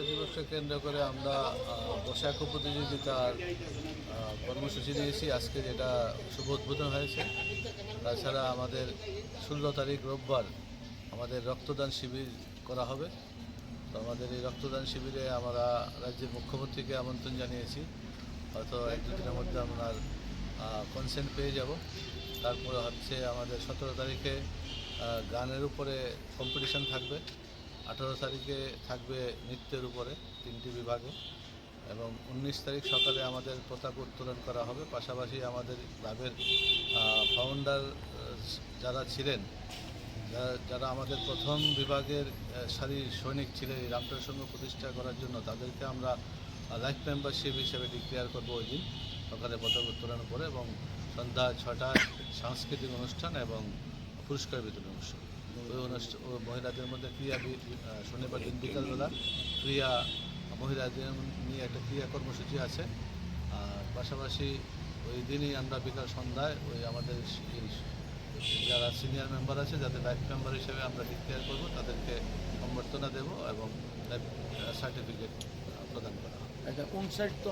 দিবসকে কেন্দ্র করে আমরা আহ, প্রতিযোগিতার কর্মসূচি নিয়েছি আজকে যেটা শুভ উদ্বোধন হয়েছে তাছাড়া আমাদের ষোলো তারিখ রোববার আমাদের রক্তদান শিবির করা হবে। তো আমাদের এই রক্তদান শিবিরে আমরা রাজ্যের মুখ্যমন্ত্রীকে আমন্ত্রণ জানিয়েছি। হয়তো এক দুদিনের মধ্যে আপনার কনসেন্ট পেয়ে যাব। তারপরে হচ্ছে আমাদের সতেরো তারিখে গানের উপরে কম্পিটিশন থাকবে। আঠারো তারিখে থাকবে নৃত্যের উপরে তিনটি বিভাগে এবং উনিশ তারিখ সকালে আমাদের পতাকা উত্তোলন করা হবে। পাশাপাশি আমাদের ক্লাবের ফাউন্ডার যারা ছিলেন যারা- আমাদের প্রথম বিভাগের সারি সৈনিক ছিলেন এই রামটার প্রতিষ্ঠা করার জন্য, তাদেরকে আমরা লাইফ মেম্বারশিপ হিসেবে ডিক্লেয়ার করব ওই দিন, সকালে পতাকা উত্তোলন করে এবং সন্ধ্যা ছটায় সাংস্কৃতিক অনুষ্ঠান এবং পুরস্কার বিতরণ অনুষ্ঠান। ওই অনুষ্ঠান মহিলাদের মধ্যে ক্রিয়া শনিবার দিন বিকালবেলা ক্রিয়া, মহিলাদের নিয়ে একটা ক্রিয়া কর্মসূচি আছে। আর পাশাপাশি ওই দিনই আমরা বিকাল সন্ধ্যায় ওই আমাদের যারা সিনিয়র মেম্বার আছে, যাদের লাইফ মেম্বার হিসেবে আমরা ডিক্লেয়ার করব, তাদেরকে সম্বর্ধনা দেব এবং সার্টিফিকেট প্রদান করা হবে। উনষাটতম